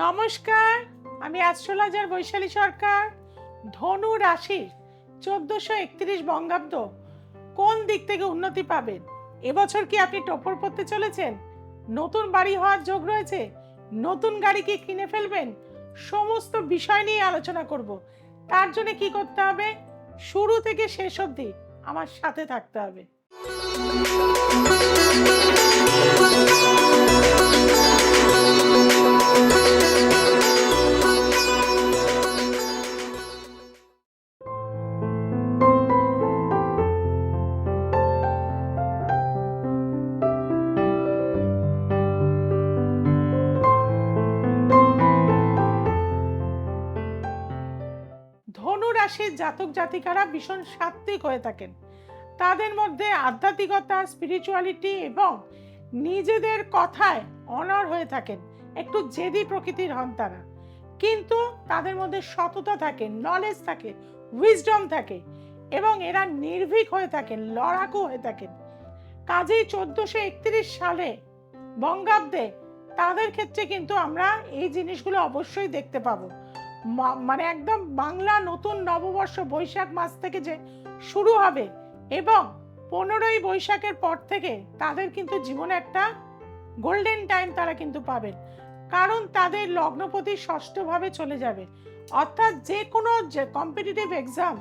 নমস্কার, আমি অ্যাস্ট্রোলজার বৈশালী সরকার। ধনু রাশির চোদ্দশো একত্রিশ বঙ্গাব্দ। কোন দিক থেকে উন্নতি পাবেন? এবছর কি আপনি টপ্পর পড়তে চলেছেন? নতুন বাড়ি হওয়ার যোগ রয়েছে? নতুন গাড়ি কি কিনে ফেলবেন? সমস্ত বিষয় নিয়ে আলোচনা করব। তার জন্য কি করতে হবে? শুরু থেকে শেষ অবধি আমার সাথে থাকতে হবে। রাশির জাতক জাতিকারা ভীষণ সাত্ত্বিক হয়ে থাকেন। তাদের মধ্যে আধ্যাত্মিকতা স্পিরিচুয়ালিটি এবং নিজেদের কথায় অনার হয়ে থাকেন। একটু জেদি প্রকৃতির হন তারা। কিন্তু তাদের মধ্যে সততা থাকে নলেজ থাকে উইজডম থাকে এবং এরা নির্ভীক হয়ে থাকেন, লড়াকু হয়ে থাকেন। কাজেই চোদ্দশো একত্রিশ সালে বঙ্গাব্দে তাদের ক্ষেত্রে কিন্তু আমরা এই জিনিসগুলো অবশ্যই দেখতে পাবো। মানে একদম বাংলা নতুন নববর্ষ বৈশাখ মাস থেকে যে শুরু হবে এবং পনেরোই বৈশাখের পর থেকে তাদের কিন্তু জীবনে একটা গোল্ডেন টাইম তারা কিন্তু পাবেন। কারণ তাদের লগ্নপতি ষষ্ঠভাবে চলে যাবে। অর্থাৎ যে কোনো যে কম্পিটিটিভ এক্সাম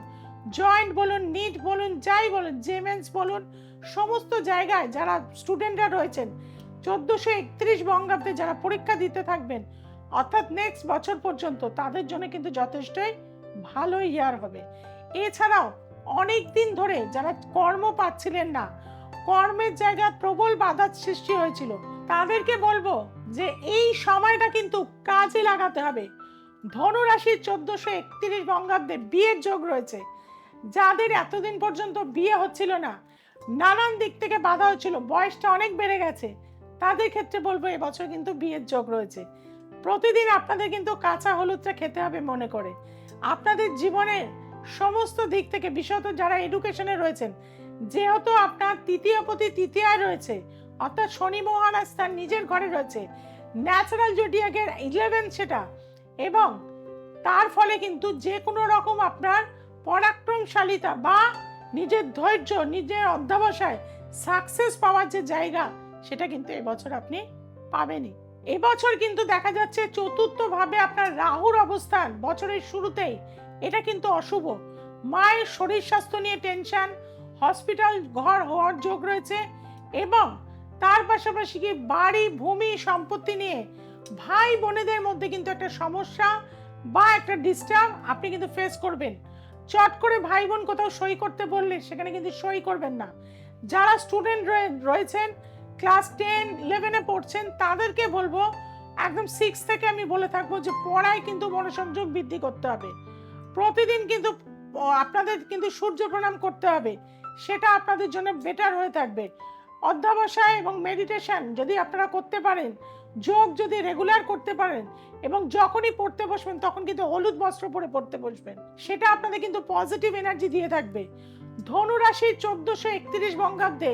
জয়েন্ট বলুন নিট বলুন, যাই বলুন জেমেন্স বলুন, সমস্ত জায়গায় যারা স্টুডেন্টরা রয়েছেন, চোদ্দোশো একত্রিশ বঙ্গাব্দে যারা পরীক্ষা দিতে থাকবেন অর্থাৎ নেক্সট বছর পর্যন্ত তাদের জন্য কিন্তু যথেষ্টই ভালো ইয়ার হবে। এছাড়াও অনেক দিন ধরে যারা কর্ম পাচ্ছিলেন না, কর্মের জায়গায় প্রবল বাধার সৃষ্টি হয়েছিল, তাদেরকে বলব যে এই সময়টা কিন্তু কাজে লাগাতে হবে। ধনুরাশির চোদ্দশো একত্রিশ বঙ্গাব্দে বিয়ের যোগ রয়েছে। যাদের এতদিন পর্যন্ত বিয়ে হচ্ছিল না, নানান দিক থেকে বাধা হচ্ছিল, বয়সটা অনেক বেড়ে গেছে, তাদের ক্ষেত্রে বলব এবছর কিন্তু বিয়ের যোগ রয়েছে। প্রতিদিন আপনাদের কিন্তু কাঁচা হলুদটা খেতে হবে মনে করে। আপনাদের জীবনের সমস্ত দিক থেকে, বিশেষত যারা এডুকেশনে রয়েছেন, যেহেতু আপনার তৃতীয় প্রতি তৃতীয়ায় রয়েছে, অর্থাৎ শনি মহারাজ তার নিজের ঘরে রয়েছে ন্যাচারাল জোডিয়াকের ইলেভেন সেটা, এবং তার ফলে কিন্তু যে কোনো রকম আপনার পরাক্রমশালিতা বা নিজের ধৈর্য, নিজের অধ্যাবসায় সাকসেস পাওয়ার যে জায়গা, সেটা কিন্তু এবছর আপনি পাবেনই। এবছর কিন্তু দেখা যাচ্ছে চতুর্থ ভাবে আপনার রাহুর অবস্থান বছরের শুরুতেই। এটা কিন্তু অশুভ। মায়ের শরীর স্বাস্থ্য নিয়ে টেনশন, হসপিটাল ঘর হওয়ার যোগ রয়েছে এবং তার পাশাপাশি কি বাড়ি, ভূমি, সম্পত্তি নিয়ে ভাই বোনেদের মধ্যে কিন্তু একটা সমস্যা বা একটা ডিস্টার্ব আপনি কিন্তু ফেস করবেন। চট করে ভাই বোন কোথাও সই করতে বললে সেখানে কিন্তু সই করবেন না। যারা স্টুডেন্ট রয়েছেন ক্লাস টেন ইলেভেনে পড়ছেন, তাদেরকে বলব, একদম সিক্স থেকে আমি বলে থাকব যে পড়ায় কিন্তু মনোসংযোগ বৃদ্ধি করতে হবে। প্রতিদিন কিন্তু আপনাদের কিন্তু সূর্য প্রণাম করতে হবে, সেটা আপনাদের জন্য বেটার হয়ে থাকবে। অধ্যাবসায় এবং মেডিটেশন যদি আপনারা করতে পারেন, যোগ যদি রেগুলার করতে পারেন, এবং যখনই পড়তে বসবেন, তখন কিন্তু হলুদ বস্ত্র পরে পড়তে বসবেন, সেটা আপনাদের কিন্তু পজিটিভ এনার্জি দিয়ে থাকবে। ধনু রাশির চোদ্দশো একত্রিশ বঙ্গাব্দে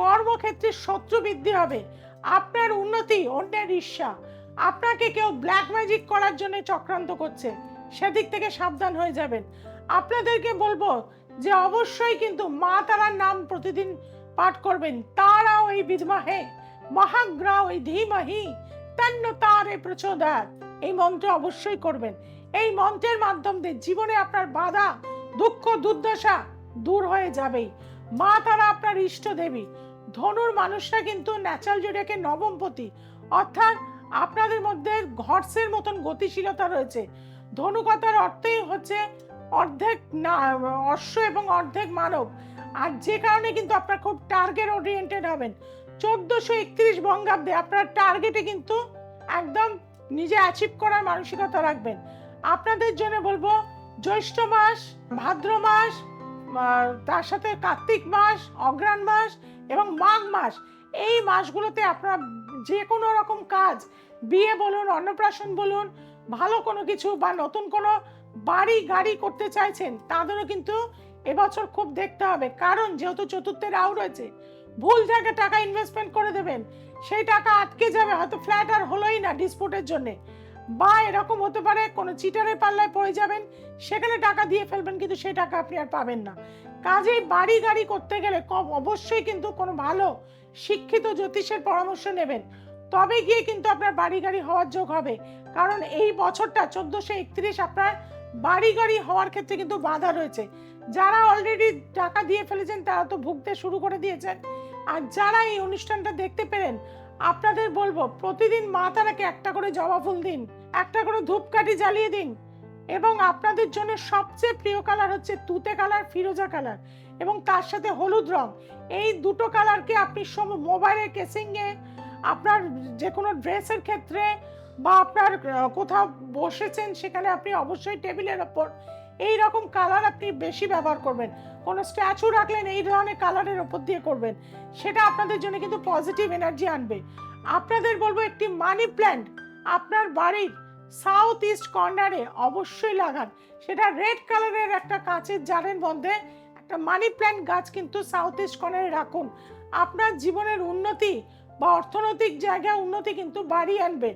কর্মক্ষেত্রে শত্রু বৃদ্ধি হবে। আপনার উন্নতি অন্যের ঈর্ষা। আপনাকে কেউ ব্ল্যাক ম্যাজিক করার জন্য চক্রান্ত করছে। সেদিক থেকে সাবধান হয়ে যাবেন। আপনাদেরকে বলব যে অবশ্যই কিন্তু মা তারার নাম প্রতিদিন পাঠ করবেন। তারা ওই বিধমাহে মহাগ্রা ওই ধীমহি, তন্ন তারে প্রচোদয়াত এই মন্ত্র অবশ্যই করবেন। এই মন্ত্রের মাধ্যম দিয়ে জীবনে আপনার বাধা, দুঃখ, দুর্দশা দূর হয়ে যাবেই। মা তারা আপনার ইষ্ট দেবী। ধনুর মানুষরা কিন্তু ন্যাচারাল জোডিয়াকে নবমপতি অর্থাৎ আপনাদের মধ্যে ঘর্ষের মতন গতিশীলতা রয়েছে। ধনুকতার অর্থই হচ্ছে অর্ধেক না, অশ্ব এবং অর্ধেক মানব। আর যে কারণে কিন্তু আপনার খুব টার্গেট ওরিয়েন্টেড হবেন। চোদ্দশো একত্রিশ বঙ্গাব্দে আপনার টার্গেটে কিন্তু একদম নিজে অ্যাচিভ করার মানসিকতা রাখবেন। আপনাদের জন্য বলব, জ্যৈষ্ঠ মাস, ভাদ্র মাস তার সাথে কার্তিক মাস অগ্রাণ মাস এবং মাঘ মাস। এই মাসগুলোতে আপনারা যে কোনো রকম কাজ, বিয়ে বলুন, অন্নপ্রাশন বলুন, ভালো কোনো কিছু বা নতুন কোনো বাড়ি, গাড়ি করতে চাইছেন, তাদেরও কিন্তু এবছর খুব দেখতে হবে। কারণ যেহেতু চতুর্থে রাও রয়েছে, ভুল জায়গায় টাকা ইনভেস্টমেন্ট করে দেবেন। সেই টাকা আটকে যাবে, হয়তো ফ্ল্যাট আর হলোই না ডিসপুটের জন্যে। বা এরকম হতে পারে কোনো চিটারের পাল্লায় পড়ে যাবেন, সেখানে টাকা দিয়ে ফেলবেন, কিন্তু সেই টাকা আপনি আর পাবেন না। কাজেই বাড়ি গাড়ি করতে গেলে অবশ্যই কিন্তু কোনো ভালো শিক্ষিত জ্যোতিষের পরামর্শ নেবেন। তবে গিয়ে কিন্তু আপনার বাড়ি গাড়ি হওয়ার যোগ হবে। কারণ এই বছরটা চোদ্দোশো একত্রিশ আপনার বাড়ি গাড়ি হওয়ার ক্ষেত্রে কিন্তু বাধা রয়েছে। যারা অলরেডি টাকা দিয়ে ফেলেছেন, তারা তো ভুগতে শুরু করে দিয়েছেন। আর যারা এই অনুষ্ঠানটা দেখতে পেলেন আপনাদের বলব, প্রতিদিন মা তারাকে একটা করে জবা ফুল দিন, একটা করে ধূপকাঠি জ্বালিয়ে দিন এবং আপনাদের জন্য সবচেয়ে প্রিয় কালার হচ্ছে তুতে কালার, ফিরোজা কালার এবং তার সাথে হলুদ রং। এই দুটো কালারকে আপনি সব মোবাইলের কেসিংয়ে, আপনার যে কোনো ড্রেসের ক্ষেত্রে বা আপনার কোথাও বসেছেন সেখানে আপনি অবশ্যই টেবিলের ওপর এই রকম কালার আপনি বেশি ব্যবহার করবেন। কোনো স্ট্যাচু রাখলেন, এই ধরনের কালারের ওপর দিয়ে করবেন। সেটা আপনাদের জন্য কিন্তু পজিটিভ এনার্জি আনবে। আপনাদের বলব একটি মানি প্ল্যান্ট আপনার বাড়ির সাউথ ইস্ট কর্নারে অবশ্যই লাগান। সেটা রেড কালারের একটা কাঁচের জারের মধ্যে একটা মানি প্ল্যান্ট গাছ কিন্তু সাউথ ইস্ট কর্নারে রাখুন। আপনার জীবনের উন্নতি বা অর্থনৈতিক জায়গায় উন্নতি কিন্তু বাড়ি আনবে।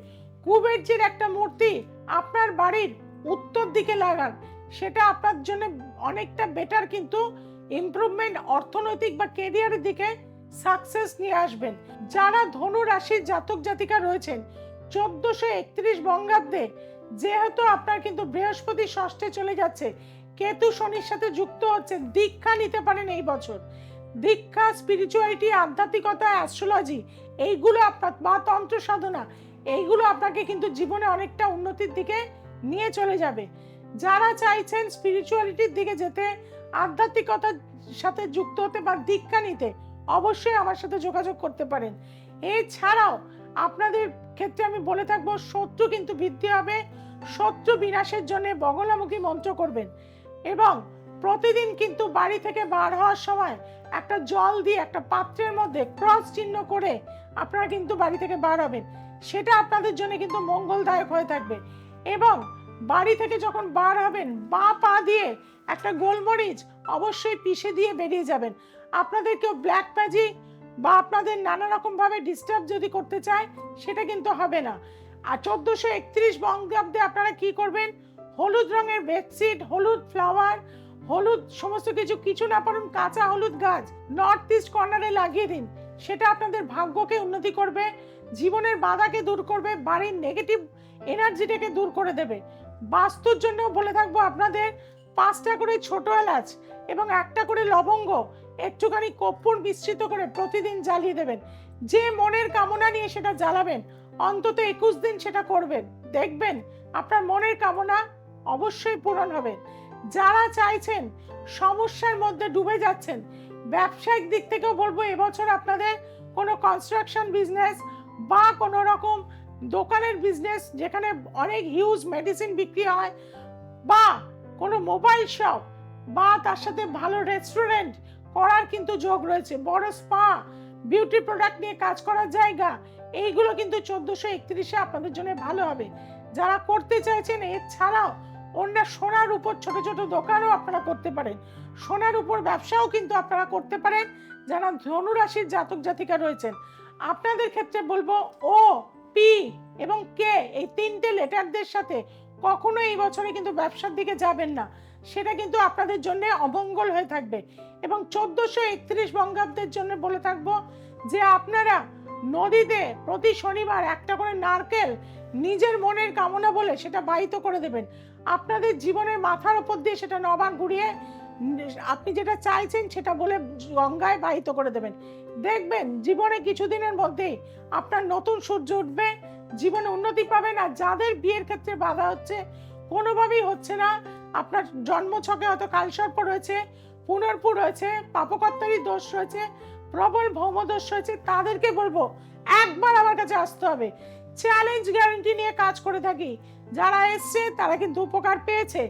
কুবেরজির একটা মূর্তি আপনার বাড়ির উত্তর দিকে লাগান। সেটা আপনার জন্য অনেকটা বেটার কিন্তু ইমপ্রুভমেন্ট অর্থনৈতিক বা কেরিয়ারের দিকে সাকসেস নিয়ে আসবেন। যারা ধনু রাশির জাতক জাতিকা রয়েছেন, চোদ্দশো একত্রিশ বঙ্গাব্দে যেহেতু আপনার কিন্তু বৃহস্পতি ষষ্ঠে চলে যাচ্ছে, কেতু শনির সাথে যুক্ত হচ্ছে দীক্ষা নিতে পারেন এই বছর। দীক্ষা স্পিরিচুয়ালিটি আধ্যাত্মিকতা অ্যাস্ট্রোলজি এইগুলো আপনার বা তন্ত্র সাধনা, এইগুলো আপনাকে কিন্তু জীবনে অনেকটা উন্নতির দিকে নিয়ে চলে যাবে। যারা চাইছেন স্পিরিচুয়ালিটির দিকে যেতে, আধ্যাত্মিকতার সাথে যুক্ত হতে বা দীক্ষা নিতে, অবশ্যই আমার সাথে যোগাযোগ করতে পারেন। এছাড়াও আপনাদের ক্ষেত্রে আমি বলে থাকব, শত্রু কিন্তু বৃদ্ধি হবে। শত্রু বিনাশের জন্য বগলামুখী মন্ত্র করবেন এবং প্রতিদিন কিন্তু বাড়ি থেকে বার হওয়ার সময় একটা জল দিয়ে একটা পাত্রের মধ্যে ক্রস চিহ্ন করে আপনারা কিন্তু বাড়ি থেকে বার হবেন। সেটা আপনাদের জন্য কিন্তু মঙ্গলদায়ক হয়ে থাকবে। এবং বাড়ি থেকে যখন বার হবেন, বা পা দিয়ে একটা গোলমরিচ অবশ্যই পিষে দিয়ে বেরিয়ে যাবেন। আপনাদের কেউ ব্ল্যাক ম্যাজিক বা আপনাদের নানা রকম ভাবে ডিস্টার্ব যদি করতে চায়, সেটা কিন্তু হবে না। আর চোদ্দোশো একত্রিশ বঙ্গাব্দে আপনারা কি করবেন? হলুদ রঙের বেডশিট হলুদ ফ্লাওয়ার হলুদ সমস্ত কিছু কিছু না পারুন কাঁচা হলুদ গাছ নর্থ ইস্ট কর্নারে লাগিয়ে দিন। সেটা আপনাদের ভাগ্যকে উন্নতি করবে, জীবনের বাধাকে দূর করবে, বাড়ির নেগেটিভ এনার্জিটাকে দূর করে দেবে। বাস্তুর জন্য বলে থাকব আপনাদের, পাঁচটা করে ছোট এলাচ এবং একটা করে লবঙ্গ, একটুখানি কর্পূর মিশ্রিত করে প্রতিদিন জ্বালিয়ে দেবেন। যে মনের কামনা নিয়ে সেটা জ্বালাবেন, অন্তত একুশ দিন সেটা করবেন। দেখবেন আপনার মনের কামনা অবশ্যই পূরণ হবে। যারা চাইছেন সমস্যার মধ্যে ডুবে যাচ্ছেন, ব্যবসায়িক দিক থেকেও বলব, এবছর আপনাদের কোনো কনস্ট্রাকশন বিজনেস বা কোনো রকম দোকানের বিজনেস যেখানে অনেক হিউজ মেডিসিন বিক্রি হয়, বা কোনো মোবাইল শপ বা তার সাথে ভালো রেস্টুরেন্ট করার কিন্তু যোগ রয়েছে। বড় স্পা বিউটি প্রোডাক্ট নিয়ে কাজ করার জায়গা, এইগুলো কিন্তু চোদ্দোশো একত্রিশে আপনাদের জন্য ভালো হবে। যারা করতে চাইছেন, এছাড়াও অন্য সোনার উপর ছোট ছোট দোকানও আপনারা করতে পারেন। সোনার উপর ব্যবসাও কিন্তু আপনারা করতে পারেন। যারা ধনুরাশির জাতক জাতিকা রয়েছেন, আপনাদের ক্ষেত্রে বলব, ও পি এবং কে এই তিনটে লেটারদের সাথে কখনো এই বছরে কিন্তু ব্যবসার দিকে যাবেন না। সেটা কিন্তু আপনাদের জন্য অমঙ্গল হয়ে থাকবে। এবং চোদ্দোশো একত্রিশ বঙ্গাব্দের জন্য বলে থাকব যে আপনারা নদীতে প্রতি শনিবার একটা করে নারকেল নিজের মনের কামনা বলে সেটা বাহিত করে দেবেন। আপনাদের জীবনের মাথার উপর দিয়ে সেটা নবান ঘুরিয়ে আপনি যেটা চাইছেন সেটা বলে গঙ্গায় বাহিত করে দেবেন। দেখবেন জীবনে কিছুদিনের মধ্যেই আপনার নতুন সূর্য উঠবে, জীবনে উন্নতি পাবেন আর যাদের বিয়ের ক্ষেত্রে বাধা হচ্ছে, কোনোভাবেই হচ্ছে না। আপনার জন্মছকে হয়তো কালসর্প রয়েছে পুনর্পুর রয়েছে, পাপকর্তারই দোষ রয়েছে, প্রবল ভৌমদোষ রয়েছে, তাদেরকে বলব একবার আমার কাছে আসতে হবে। চ্যালেঞ্জ গ্যারান্টি নিয়ে কাজ করে থাকি। যারা এসছে, তারা কিন্তু উপকার পেয়েছে।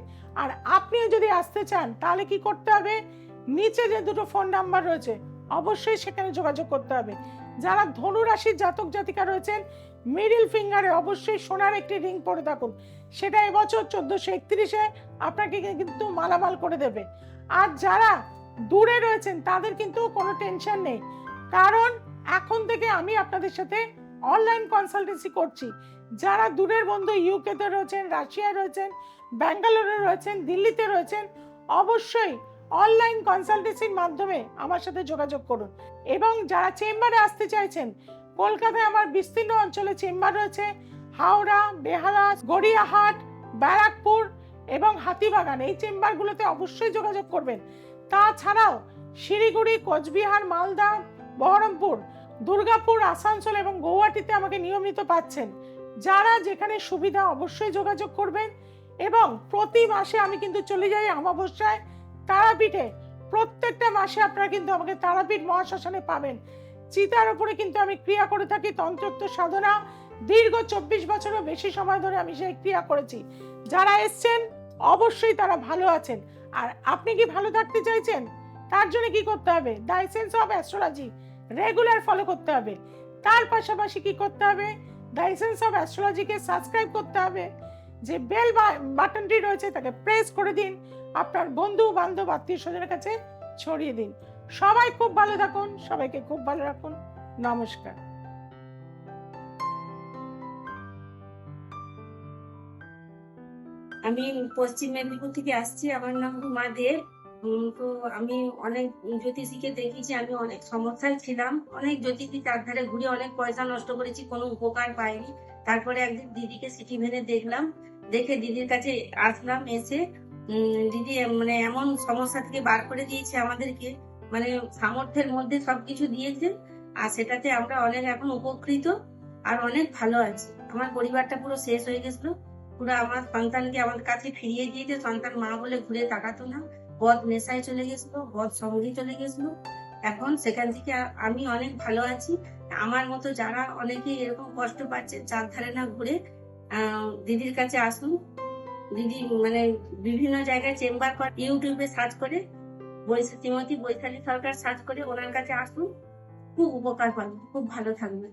আর আপনিও যদি আসতে চান, তাহলে কি করতে হবে? নিচে যে দুটো ফোন নাম্বার রয়েছে, অবশ্যই সেখানে যোগাযোগ করতে হবে। যারা ধনু রাশির জাতক জাতিকা রয়েছেন মিডিল ফিঙ্গারে অবশ্যই সোনার একটি রিং পরে থাকুন। সেটা এবছর চোদ্দোশো একত্রিশে আপনাকে কিন্তু মালামাল করে দেবে। আর যারা দূরে রয়েছেন, তাদের কিন্তু কোনো টেনশন নেই। কারণ এখন থেকে আমি আপনাদের সাথে অনলাইন কনসালটেন্সি করছি। যারা দূরের বন্ধু ইউকেতে রয়েছেন, রাশিয়ায় রয়েছেন, ব্যাঙ্গালোরে রয়েছেন, দিল্লিতে রয়েছেন, অবশ্যই অনলাইন কনসালটেন্সির মাধ্যমে আমার সাথে যোগাযোগ করুন। এবং যারা চেম্বারে আসতে চাইছেন, কলকাতায় আমার বিস্তীর্ণ অঞ্চলে চেম্বার রয়েছে, হাওড়া বেহালা গড়িয়াহাট, ব্যারাকপুর এবং হাতিবাগান। এই চেম্বারগুলোতে অবশ্যই যোগাযোগ করবেন। তাছাড়াও শিলিগুড়ি, কোচবিহার, মালদা, বহরমপুর, দুর্গাপুর, আসানসোল এবং গৌহাটিতে আমাকে নিয়মিত পাচ্ছেন। যারা যেখানে সুবিধা অবশ্যই যোগাযোগ করবেন এবং প্রতি মাসে আমি কিন্তু চলে যাই অমাবস্যায় তারাপীঠে। প্রত্যেকটা মাসে আপনারা কিন্তু আমাকে তারাপীঠ মহাশ্মশানে পাবেন। চিতার উপরে কিন্তু আমি ক্রিয়া করে থাকি তন্ত্রত্ব সাধনা। দীর্ঘ চব্বিশ বছরও বেশি সময় ধরে আমি সেই ক্রিয়া করেছি। যারা এসছেন, অবশ্যই তারা ভালো আছেন। আর আপনি কি ভালো থাকতে চাইছেন? তার জন্য কি করতে হবে? The science of astrology regular follow করতে হবে। তার পাশাপাশি কি করতে হবে? ডাইসেন্স অফ অ্যাস্ট্রোলজিকে সাবস্ক্রাইব করতে হবে। যে বেল বাটনটি রয়েছে তাকে প্রেস করে দিন। আপনার বন্ধু বান্ধব আত্মীয় স্বজনের কাছে ছড়িয়ে দিন। সবাই খুব ভালো থাকুন সবাইকে খুব ভালো রাখুন। নমস্কার। আমি পশ্চিম মেদিনীপুর থেকে আসছি। আমার নাম রুমা দে। উম, তো আমি অনেক জ্যোতিষীকে দেখেছি, আমি অনেক সমস্যায় ছিলাম। অনেক জ্যোতিষী চার ধারে ঘুরে অনেক পয়সা নষ্ট করেছি, কোনো উপকার পাইনি তারপরে একদিন দিদিকে সিটি ভেনে দেখলাম, দেখে দিদির কাছে আসলাম, এসে দিদি মানে এমন সমস্যা থেকে বার করে দিয়েছে আমাদেরকে মানে সামর্থ্যের মধ্যে সবকিছু দিয়েছে, আর সেটাতে আমরা অনেক এখন উপকৃত আর অনেক ভালো আছি। আমার পরিবারটা পুরো শেষ হয়ে গেছিল, পুরো আমার সন্তানকে আমার কাছে ফিরিয়ে দিয়েছে, সন্তান মা বলে ঘুরে তাকাতো না। বদ নেশায় চলে গেছিল, বদ সঙ্গে চলে গেছিল। এখন সেখান থেকে আমি অনেক ভালো আছি। আমার মতো যারা অনেকে এরকম কষ্ট পাচ্ছে চার ধারে না ঘুরে দিদির কাছে আসুন। দিদি মানে বিভিন্ন জায়গায় চেম্বার করে, ইউটিউবে সার্চ করে বৈশা শ্রীমতী বৈশালী সরকার সার্চ করে ওনার কাছে আসুন। খুব উপকার পাবেন, খুব ভালো থাকবেন।